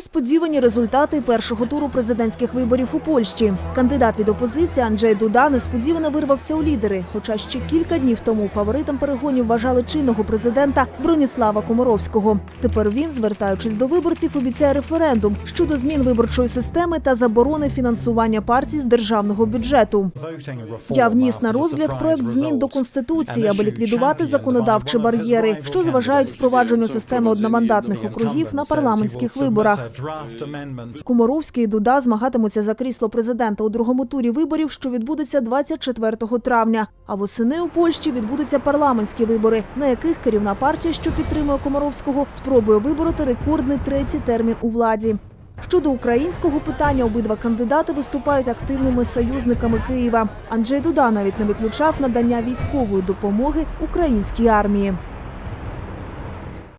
Несподівані результати першого туру президентських виборів у Польщі. Кандидат від опозиції Анджей Дуда несподівано вирвався у лідери. Хоча ще кілька днів тому фаворитом перегонів вважали чинного президента Броніслава Комаровського. Тепер він, звертаючись до виборців, обіцяє референдум щодо змін виборчої системи та заборони фінансування партій з державного бюджету. Я вніс на розгляд проект змін до конституції, аби ліквідувати законодавчі бар'єри, що заважають впровадженню системи одномандатних округів на парламентських виборах. Комаровський і Дуда змагатимуться за крісло президента у другому турі виборів, що відбудеться 24 травня. А восени у Польщі відбудуться парламентські вибори, на яких керівна партія, що підтримує Комаровського, спробує вибороти рекордний третій термін у владі. Щодо українського питання, обидва кандидати виступають активними союзниками Києва. Анджей Дуда навіть не виключав надання військової допомоги українській армії.